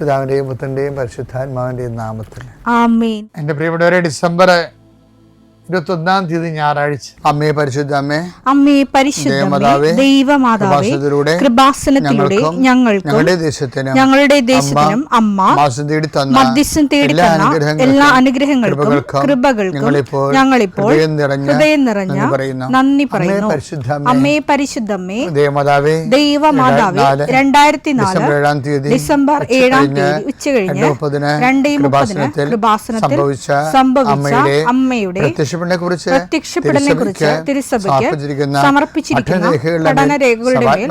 പിതാവിന്റെയും പുത്രന്റെയും പരിശുദ്ധാത്മാവിന്റെയും നാമത്തിൽ. എന്റെ പ്രിയപ്പെട്ടവരെ ഡിസംബർ ഇരുപത്തൊന്നാം തീയതി ഞായറാഴ്ച അമ്മേ പരിശുദ്ധ അമ്മേ അമ്മേ പരിശുദ്ധമേ ദേവമാതാവേ, കൃപാസനത്തിലൂടെ ഞങ്ങൾക്കും ഞങ്ങളുടെ ദേശത്തിനും അമ്മ മധ്യസ്ഥം തേടി തന്ന എല്ലാ അനുഗ്രഹങ്ങൾക്കും കൃപകൾക്കും ഞങ്ങളിപ്പോൾ ഹൃദയം നിറഞ്ഞ നന്ദി പറയുന്നു. അമ്മേ പരിശുദ്ധ അമ്മേ, ദൈവമാതാവേ പരിശുദ്ധമ്മേ ദേവമാതാവേ ദൈവമാതാവേ രണ്ടായിരത്തി നാല് ഡിസംബർ ഏഴാം തീയതി ഡിസംബർ ഉച്ച ഏഴാം കഴിഞ്ഞ് തീയതി ഉച്ച കഴിഞ്ഞ് രണ്ടേ മുപ്പതിന് കൃപാസനത്തിൽ സംഭവിച്ച അമ്മയുടെ പ്രത്യക്ഷപ്പെടനെ കുറിച്ച് പ്രത്യക്ഷപ്പെടലിനെ കുറിച്ച് തിരുസഭയ്ക്ക് സമർപ്പിച്ചിരിക്കുന്ന പഠനരേഖകളുടെ മേൽ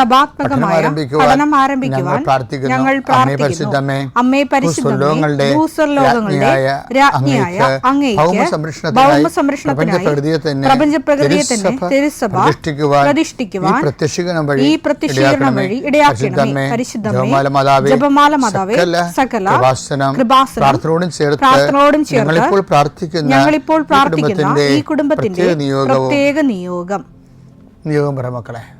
സഭാത്മകമായ പഠനം ആരംഭിക്കുവാൻ ഞങ്ങൾ പ്രാർത്ഥിക്കുന്നു. അമ്മേ പരിശുദ്ധമേ, ഭൂസ്വർലോകങ്ങളുടെ രാജ്ഞിയായ അങ്ങേക്ക് തന്നെ തിരുസഭ പ്രതിഷ്ഠിക്കുവാൻ ഈ പ്രത്യക്ഷീകരണം വഴി ഈ പ്രത്യക്ഷീകരണം ഇടയാക്കണമേ. പരിശുദ്ധമേ ജപമാല മാതാവേ സകല സകല കൃപാസനം കൃപാസനം പ്രാർത്ഥനയോടും ചേർത്ത് ഞങ്ങളിപ്പോൾ പ്രാർത്ഥിക്കുന്ന ഞങ്ങളിപ്പോൾ പ്രാർത്ഥിക്കുന്ന കുടുംബത്തിന്റെ ഈ കുടുംബത്തിന്റെ പ്രത്യേക നിയോഗം. നിയോഗം പറ മക്കളെ.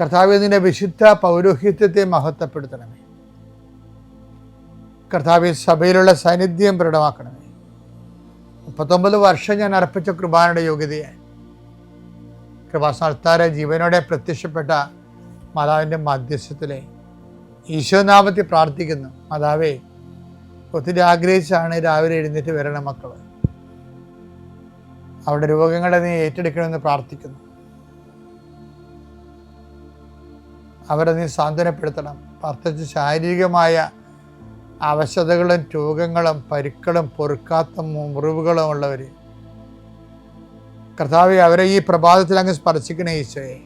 കർത്താവിന്റെ വിശുദ്ധ പൗരോഹിത്യത്തെ മഹത്വപ്പെടുത്തണമേ. കർത്താവ് സഭയിലുള്ള സാന്നിധ്യം പ്രകടമാക്കണമേ. മുപ്പത്തൊമ്പത് വർഷം ഞാൻ അർപ്പിച്ച കൃപാനയുടെ യോഗ്യതയായി. കൃപാസ്ഥാന ജീവനോടെ പ്രത്യക്ഷപ്പെട്ട മാതാവിന്റെ മാധ്യസ്ഥത്തിലെ ഈശോനാമത്തിൽ പ്രാർത്ഥിക്കുന്നു. മാതാവേ ഒത്തിരി ആഗ്രഹിച്ചാണ് രാവിലെ എഴുന്നേറ്റ് വരണ മക്കൾ അവരുടെ രോഗങ്ങളെ നീ ഏറ്റെടുക്കണമെന്ന് പ്രാർത്ഥിക്കുന്നു. അവരെ നീ സാന്ത്വനപ്പെടുത്തണം. പ്രത്യേകിച്ച് ശാരീരികമായ അവശതകളും രോഗങ്ങളും പരുക്കളും പൊറുക്കാത്ത മുറിവുകളും ഉള്ളവർ കർത്താവ് അവരെ ഈ പ്രഭാതത്തിൽ അങ്ങ് സ്പർശിക്കണേ ഈശോയെ.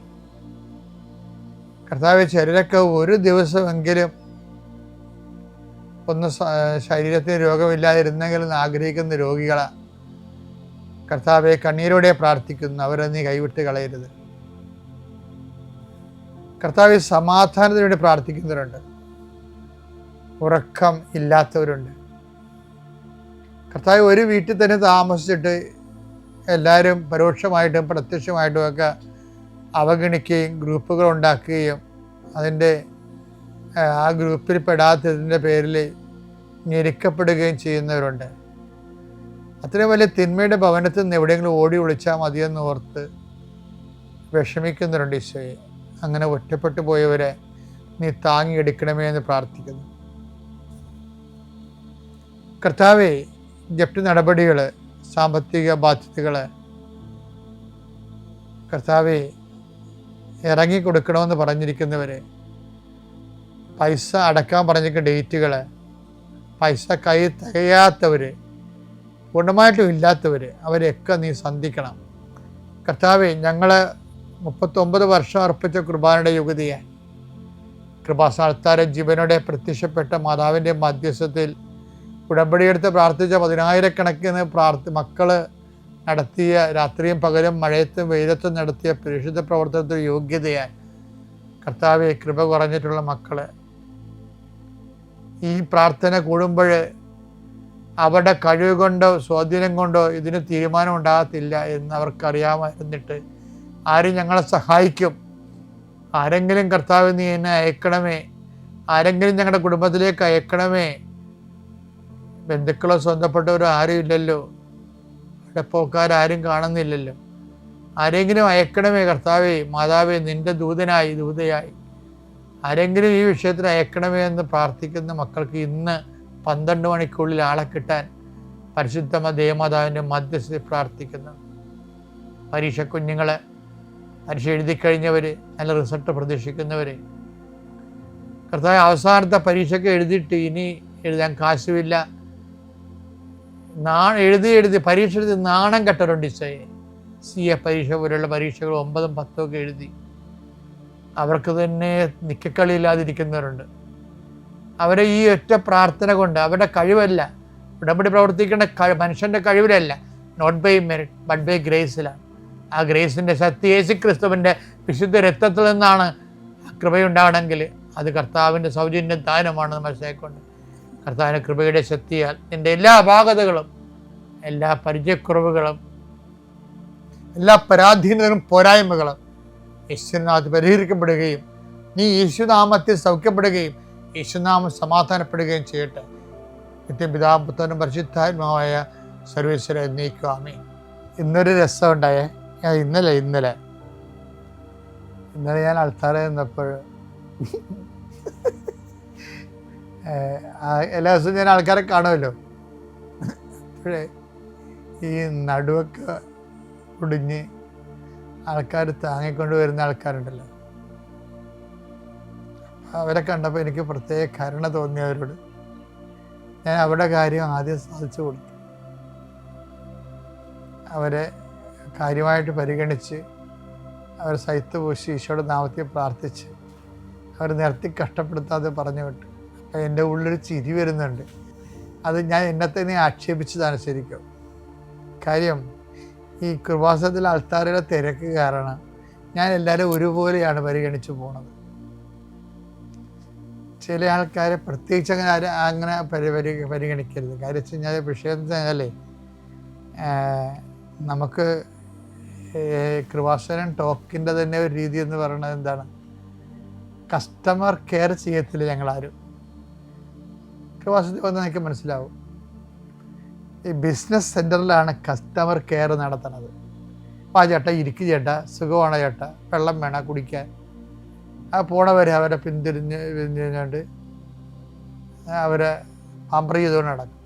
കർത്താവ് ചിലരൊക്കെ ഒരു ദിവസമെങ്കിലും ഒന്ന് ശരീരത്തിന് രോഗമില്ലാതിരുന്നെങ്കിലും ആഗ്രഹിക്കുന്ന രോഗികളാണ് കർത്താവെ കണ്ണീരോടെ പ്രാർത്ഥിക്കുന്നു. അവരെ നീ കൈവിട്ട് കളയരുത്. കർത്താവ് സമാധാനത്തിന് വേണ്ടി പ്രാർത്ഥിക്കുന്നവരുണ്ട്. ഉറക്കം ഇല്ലാത്തവരുണ്ട്. കർത്താവ് ഒരു വീട്ടിൽ തന്നെ താമസിച്ചിട്ട് എല്ലാവരും പരോക്ഷമായിട്ടും പ്രത്യക്ഷമായിട്ടും ഒക്കെ അവഗണിക്കുകയും ഗ്രൂപ്പുകൾ ഉണ്ടാക്കുകയും അതിന്റെ ആ, ഗ്രൂപ്പിൽ പെടാത്തതിന്റെ പേരിൽ ഞെരുക്കപ്പെടുകയും ചെയ്യുന്നവരുണ്ട്. അത്രയും വലിയ തിന്മയുടെ ഭവനത്തിൽ നിന്ന് എവിടെയെങ്കിലും ഓടി ഒളിച്ചാൽ മതിയെന്ന് ഓർത്ത് വിഷമിക്കുന്നവരുണ്ട് ഈശോയെ. അങ്ങനെ ഒറ്റപ്പെട്ടു പോയവരെ നീ താങ്ങിയെടുക്കണമേ എന്ന് പ്രാർത്ഥിക്കുന്നു. കർത്താവെ ജപ്തി നടപടികൾ സാമ്പത്തിക ബാധ്യതകൾ കർത്താവെ ഇറങ്ങി കൊടുക്കണമെന്ന് പറഞ്ഞിരിക്കുന്നവരെ പൈസ അടക്കാൻ പറഞ്ഞിരിക്കുന്ന ഡേറ്റുകൾ പൈസ കൈ തികയാത്തവർ പൂർണമായിട്ടും ഇല്ലാത്തവർ അവരെയൊക്കെ നീ സന്ധിക്കണം. കർത്താവെ ഞങ്ങൾ മുപ്പത്തൊമ്പത് വർഷം അർപ്പിച്ച കുർബാനയുടെ യുഗതിയെ കൃപാസാൽത്താരൻ ജീവനോടെ പ്രത്യക്ഷപ്പെട്ട മാതാവിന്റെ മധ്യസ്ഥത്തിൽ ഉടമ്പടിയെടുത്ത് പ്രാർത്ഥിച്ച പതിനായിരക്കണക്കിന് പ്രാർത്ഥി മക്കൾ നടത്തിയ രാത്രിയും പകലും മഴയത്തും വെയിലത്തും നടത്തിയ പരിശുദ്ധ പ്രവർത്തനത്തിൽ യോഗ്യതയായി കർത്താവെ കൃപ കുറഞ്ഞിട്ടുള്ള മക്കൾ ഈ പ്രാർത്ഥന കൂടുമ്പോൾ അവരുടെ കഴിവ് കൊണ്ടോ സ്വാധീനം കൊണ്ടോ ഇതിന് തീരുമാനം ഉണ്ടാകത്തില്ല എന്ന് അവർക്കറിയാമായിരുന്നിട്ട് ആരും ഞങ്ങളെ സഹായിക്കും. ആരെങ്കിലും കർത്താവ് നീ എന്നെ അയക്കണമേ. ആരെങ്കിലും ഞങ്ങളുടെ കുടുംബത്തിലേക്ക് അയക്കണമേ. ബന്ധുക്കളോ സ്വന്തപ്പെട്ടവരോ ആരും ഇല്ലല്ലോ. ഇടപ്പോക്കാരും കാണുന്നില്ലല്ലോ. ആരെങ്കിലും അയക്കണമേ കർത്താവേ മാതാവേ നിന്റെ ദൂതനായി ദൂതയായി. ആരെങ്കിലും ഈ വിഷയത്തിൽ അയക്കണമേ എന്ന് പ്രാർത്ഥിക്കുന്ന മക്കൾക്ക് ഇന്ന് പന്ത്രണ്ട് മണിക്കുള്ളിൽ ആളെ കിട്ടാൻ പരിശുദ്ധമ ദേവമാതാവിന്റെ മധ്യസ്ഥ പ്രാർത്ഥിക്കുന്നു. പരീക്ഷ കുഞ്ഞുങ്ങളെ പരീക്ഷ എഴുതി കഴിഞ്ഞവർ നല്ല റിസൾട്ട് പ്രതീക്ഷിക്കുന്നവർ കർത്താവ് അവസാനത്തെ പരീക്ഷയ്ക്ക് എഴുതിയിട്ട് ഇനി എഴുതാൻ കാശുമില്ല. നാ എഴുതി എഴുതി പരീക്ഷ എഴുതി നാണം കെട്ടവരുണ്ട് ഇസയെ സി എ പരീക്ഷ പോലുള്ള പരീക്ഷകൾ ഒമ്പതും പത്തും ഒക്കെ എഴുതി. അവർക്ക് തന്നെ നിക്കക്കളിയില്ലാതിരിക്കുന്നവരുണ്ട് അവരെ ഈ ഒറ്റ പ്രാർത്ഥന കൊണ്ട് അവരുടെ കഴിവല്ല. ഉടമ്പടി പ്രവർത്തിക്കേണ്ട മനുഷ്യന്റെ കഴിവിലല്ല. Not by merit but by ഗ്രേസിലാണ് ആ ഗ്രേസിന്റെ സത്യ യേശു ക്രിസ്തുവിന്റെ വിശുദ്ധ രക്തത്തിൽ നിന്നാണ് കൃപയുണ്ടാകണമെങ്കിൽ അത് കർത്താവിന്റെ സൗജന്യ ദാനമാണെന്ന് മനസ്സിലാക്കൊണ്ട് കർത്താവിന്റെ കൃപയുടെ ശക്തിയാൽ നിന്റെ എല്ലാ അപാകതകളും എല്ലാ പരിചയക്കുറവുകളും എല്ലാ പരാധീനതകളും പോരായ്മകളും യേശുനാഥ് പരിഹരിക്കപ്പെടുകയും നീ യേശുനാമത്തിൽ സൗഖ്യപ്പെടുകയും യേശുനാമം സമാധാനപ്പെടുകയും ചെയ്യട്ടെ. നിത്യപിതാപുത്രനും പരിശുദ്ധാത്മാവായ സർവേശ്വര എന്നേക്കുവാമേ ഇന്നൊരു രസമുണ്ടായേ. ഞാൻ ഇന്നലെ ഇന്നലെ. ഇന്നലെ ഞാൻ അൾത്താറ നിന്നപ്പോൾ. എല്ലാ ദിവസവും ഞാൻ ആൾക്കാരെ കാണുമല്ലോ. അപ്പോഴേ ഈ നടുവൊക്കെ കുടിഞ്ഞ് ആൾക്കാർ താങ്ങിക്കൊണ്ട് വരുന്ന ആൾക്കാരുണ്ടല്ലോ. അവരെ കണ്ടപ്പോൾ എനിക്ക് പ്രത്യേക കരുണ തോന്നി അവരോട്. ഞാൻ അവരുടെ കാര്യം ആദ്യം സാധിച്ചു കൊടുത്തു. അവരെ കാര്യമായിട്ട് പരിഗണിച്ച് അവർ സൈത്ത് പൂശി ഈശോയുടെ നാമത്തിൽ പ്രാർത്ഥിച്ച് അവർ നിർത്തി കഷ്ടപ്പെടുത്താതെ പറഞ്ഞു വിട്ടു. എന്റെ ഉള്ളിൽ ചിരി വരുന്നുണ്ട്. അത് ഞാൻ എന്നെ തന്നെ ആക്ഷേപിച്ചതാണ് ശരിക്കും. കാര്യം ഈ കൃപാസത്തിൽ ആൾത്താരുടെ തിരക്ക് കാരണം ഞാൻ എല്ലാവരും ഒരുപോലെയാണ് പരിഗണിച്ചു പോണത്. ചില ആൾക്കാരെ പ്രത്യേകിച്ച് അങ്ങനെ ആരും അങ്ങനെ പരി പരി പരിഗണിക്കരുത്. കാര്യം വെച്ച് കഴിഞ്ഞാൽ വിഷയം എന്ന് വെച്ചാൽ നമുക്ക് കൃപാസനം ടോക്കിന്റെ തന്നെ ഒരു രീതി എന്ന് പറയുന്നത് എന്താണ്? കസ്റ്റമർ കെയർ ചെയ്യത്തില്ല ഞങ്ങളാരും. കൃപാസനത്തിൽ വന്ന് എനിക്ക് മനസ്സിലാവും. ഈ ബിസിനസ് സെന്ററിലാണ് കസ്റ്റമർ കെയർ നടത്തുന്നത്. ആ ചേട്ടാ ഇരിക്കു ചേട്ടാ സുഖമാണ് ചേട്ടാ? വെള്ളം വേണം കുടിക്കാൻ? ആ പോണവരെ അവരെ പിന്തിരിഞ്ഞ് പിന്തിരിഞ്ഞുകൊണ്ട് അവരെ പാമ്പർ ചെയ്തുകൊണ്ട് നടക്കും.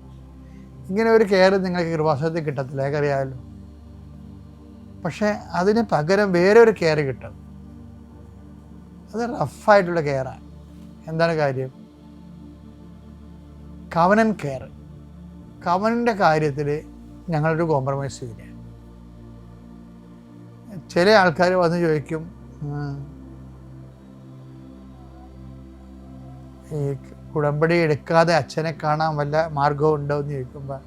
ഇങ്ങനെ ഒരു കെയർ നിങ്ങൾക്ക് കൃപാശ്വരത്തിൽ കിട്ടത്തില്ല എനിക്കറിയാമല്ലോ പക്ഷേ അതിന് പകരം വേറെ ഒരു കെയർ കിട്ടും. അത് റഫായിട്ടുള്ള കെയറാണ് എന്താണ് കാര്യം? കവനൻ കെയർ കവനന്റെ കാര്യത്തിൽ ഞങ്ങളൊരു കോംപ്രമൈസ് ചെയ്യില്ല ചില ആൾക്കാർ വന്ന് ചോദിക്കും "ഉം, ഈ ഉടമ്പടി എടുക്കാതെ അച്ഛനെ കാണാൻ വല്ല മാർഗവും ഉണ്ടോ? എന്ന് ചോദിക്കുമ്പോൾ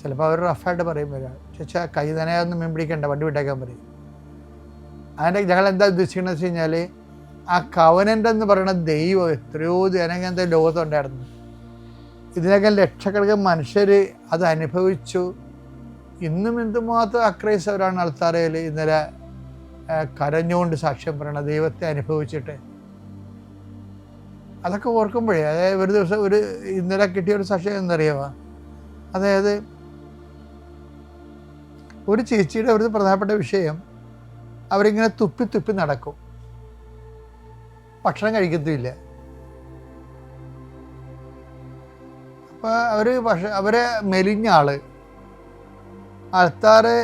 ചിലപ്പോൾ അവർ റഫായിട്ട് പറയും ഒരാൾ ചേച്ചാ കൈ നനയാതൊന്നും മീൻ പിടിക്കണ്ട വണ്ടി വിട്ടേക്കാൻ പറയും. അതിന്റെ ഞങ്ങൾ എന്താ ഉദ്ദേശിക്കുന്നത് വെച്ച് കഴിഞ്ഞാൽ ആ കവനന്റ് എന്ന് പറയുന്ന ദൈവം എത്രയോ ജനങ്ങനത്തെ ലോകത്തുണ്ടായിരുന്നു ഇതിനൊക്കെ ലക്ഷക്കണക്കിന് മനുഷ്യർ അത് അനുഭവിച്ചു. ഇന്നും എന്തുമാത്രം അക്രൈസ്തവരാണ് അൾത്താരയിൽ ഇന്നലെ കരഞ്ഞുകൊണ്ട് സാക്ഷ്യം പറയണ ദൈവത്തെ അനുഭവിച്ചിട്ട്. അതൊക്കെ ഓർക്കുമ്പോഴേ അതായത് ഒരു ദിവസം ഒരു ഇന്നലെ കിട്ടിയ ഒരു സാക്ഷ്യം എന്നറിയാമോ അതായത് ഒരു ചേച്ചിയുടെ ഒരു പ്രധാനപ്പെട്ട വിഷയം അവരിങ്ങനെ തുപ്പി തുപ്പി നടക്കും. ഭക്ഷണം കഴിക്കത്തുമില്ല. അപ്പോൾ അവർ ഭക്ഷ അവരെ മെലിഞ്ഞ ആൾ ആൾത്താറെ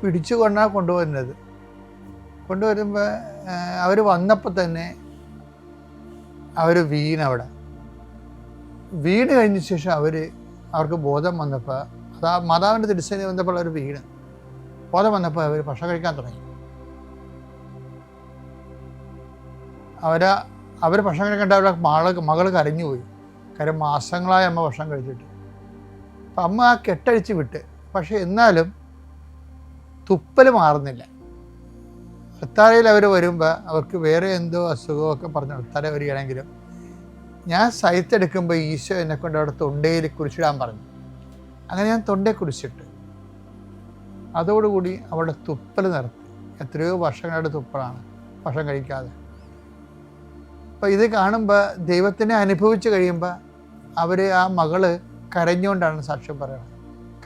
പിടിച്ചു കൊണ്ടാണ് കൊണ്ടുവരുന്നത്. കൊണ്ടുവരുമ്പോൾ അവർ വന്നപ്പോൾ തന്നെ അവർ വീണവിടെ. വീണ് കഴിഞ്ഞ ശേഷം അവർ അവർക്ക് ബോധം വന്നപ്പോൾ മാതാവിന്റെ തിരിച്ചതിന് വന്നപ്പോൾ അവർ വീണ്. ബോധം വന്നപ്പോൾ അവർ ഭക്ഷണം കഴിക്കാൻ തുടങ്ങി. അവർ അവർ ഭക്ഷണം കഴിക്കേണ്ട അവരുടെ മകൾ മകൾ കരഞ്ഞുപോയി കാര്യം മാസങ്ങളായി അമ്മ ഭക്ഷണം കഴിച്ചിട്ട്. അപ്പം അമ്മ ആ കെട്ടഴിച്ച് വിട്ട്. പക്ഷെ എന്നാലും തുപ്പൽ മാറുന്നില്ല. അത്താഴയിൽ അവർ വരുമ്പോൾ അവർക്ക് വേറെ എന്തോ അസുഖമൊക്കെ പറഞ്ഞ് അത്താഴ വരികയാണെങ്കിലും ഞാൻ സൈത്തെടുക്കുമ്പോൾ ഈശോ എന്നെ കൊണ്ട് അവിടെ തൊണ്ടയിൽ കുരിച്ചിടാൻ പറഞ്ഞു. അങ്ങനെ ഞാൻ തൊണ്ടയെ കുടിച്ചിട്ട്. അതോടുകൂടി അവളുടെ തുപ്പൽ നിർത്തി. എത്രയോ വർഷങ്ങളുടെ തുപ്പലാണ്. ഭക്ഷണം കഴിക്കാതെ. അപ്പോൾ ഇത് കാണുമ്പോൾ ദൈവത്തിനെ അനുഭവിച്ച് കഴിയുമ്പോൾ അവർ ആ മകൾ കരഞ്ഞുകൊണ്ടാണ് സാക്ഷ്യം പറയുന്നത്.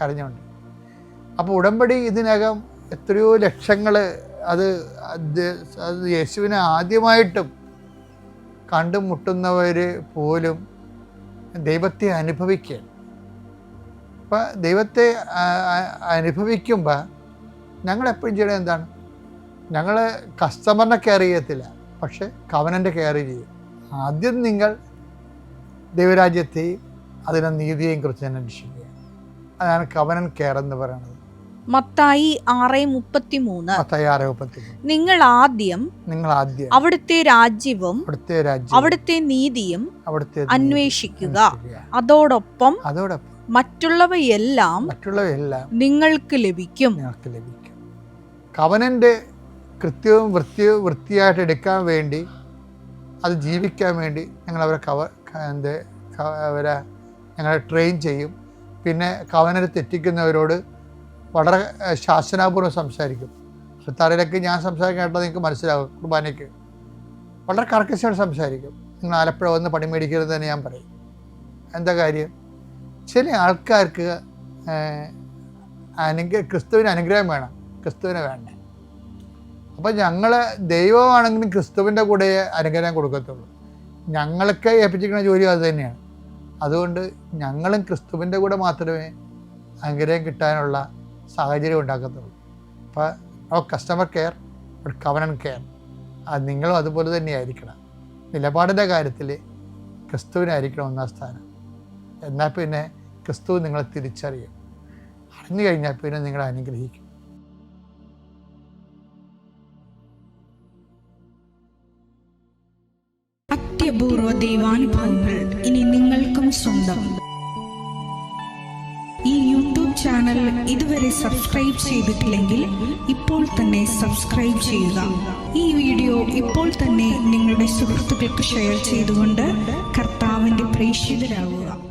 കരഞ്ഞുകൊണ്ട് അപ്പോൾ ഉടമ്പടി ഇതിനകം എത്രയോ ലക്ഷങ്ങൾ അത് അത് യേശുവിനെ ആദ്യമായിട്ടും കണ്ടുമുട്ടുന്നവർ പോലും ദൈവത്തെ അനുഭവിക്കുക അപ്പം ദൈവത്തെ അനുഭവിക്കുമ്പോൾ ഞങ്ങൾ എപ്പോഴും ചെയ്യണത് എന്താണ്? ഞങ്ങൾ കസ്റ്റമറിനെ കെയർ ചെയ്യത്തില്ല പക്ഷേ കവനന്റെ കെയർ ചെയ്യും. ആദ്യം നിങ്ങൾ ദൈവരാജ്യത്തെയും അതിനെ നീതിയെയും കുറിച്ച് തന്നെ അന്വേഷിക്കുക. അതാണ് കവനൻ കെയർ എന്ന് പറയുന്നത്. മത്തായി ആറ് മുപ്പത്തി നിങ്ങൾ ആദ്യം നിങ്ങൾ ആദ്യം അവിടുത്തെ രാജ്യവും അവിടുത്തെ രാജ്യം അവിടുത്തെ നീതിയും അവിടുത്തെ അന്വേഷിക്കുക. അതോടൊപ്പം അതോടൊപ്പം മറ്റുള്ളവയെല്ലാം മറ്റുള്ളവയെല്ലാം നിങ്ങൾക്ക് ലഭിക്കും. നിങ്ങൾക്ക് ലഭിക്കും. കവനന്റെ കൃത്യവും വൃത്തിയും വൃത്തിയായിട്ട് എടുക്കാൻ വേണ്ടി അത് ജീവിക്കാൻ വേണ്ടി ഞങ്ങൾ അവരെ കവ എന്ത് അവരെ ഞങ്ങളെ ട്രെയിൻ ചെയ്യും. പിന്നെ കവനരെ തെറ്റിക്കുന്നവരോട് വളരെ ശാസനാപൂർവം സംസാരിക്കും. തറയിലൊക്കെ ഞാൻ സംസാരിക്കാൻ നിങ്ങൾക്ക് മനസ്സിലാകും കുർബാനയ്ക്ക്. വളരെ കർക്കശമായിട്ട് സംസാരിക്കും. നിങ്ങൾ ആലപ്പുഴ വന്ന് പണി മേടിക്കരുത് തന്നെ ഞാൻ പറയും. എന്താ കാര്യം? ചില ആൾക്കാർക്ക് അനുഗ്രഹ ക്രിസ്തുവിന് അനുഗ്രഹം വേണം. ക്രിസ്തുവിനെ വേണ്ട. അപ്പം ഞങ്ങൾ ദൈവമാണെങ്കിലും ക്രിസ്തുവിന്റെ കൂടെ അനുഗ്രഹം കൊടുക്കത്തുള്ളൂ. ഞങ്ങൾക്ക് ഏൽപ്പിച്ചിരിക്കുന്ന ജോലി അത് തന്നെയാണ്. അതുകൊണ്ട് ഞങ്ങളും ക്രിസ്തുവിന്റെ കൂടെ മാത്രമേ അനുഗ്രഹം കിട്ടാനുള്ള സാഹചര്യം ഉണ്ടാക്കത്തുള്ളൂ. അപ്പോൾ ഓ കസ്റ്റമർ കെയർ കവനൻ കെയർ അത് നിങ്ങളും അതുപോലെ തന്നെ ആയിരിക്കണം നിലപാടിന്റെ കാര്യത്തിൽ ക്രിസ്തുവിനായിരിക്കണം ഒന്നാം സ്ഥാനം. എന്നാൽ പിന്നെ ക്രിസ്തു നിങ്ങളെ തിരിച്ചറിയും. അറിഞ്ഞു കഴിഞ്ഞാൽ പിന്നെ നിങ്ങളെ അനുഗ്രഹിക്കും. അത്യപൂർവ ദൈവാനുഭവങ്ങൾ ഇനി നിങ്ങൾക്കും സ്വന്തം. ഈ യൂട്യൂബ് ചാനൽ ഇതുവരെ സബ്സ്ക്രൈബ് ചെയ്തിട്ടില്ലെങ്കിൽ ഇപ്പോൾ തന്നെ സബ്സ്ക്രൈബ് ചെയ്യുക. ഈ വീഡിയോ ഇപ്പോൾ തന്നെ നിങ്ങളുടെ സുഹൃത്തുക്കൾക്ക് ഷെയർ ചെയ്തുകൊണ്ട് കർത്താവിന്റെ പ്രേക്ഷിതരാകുക.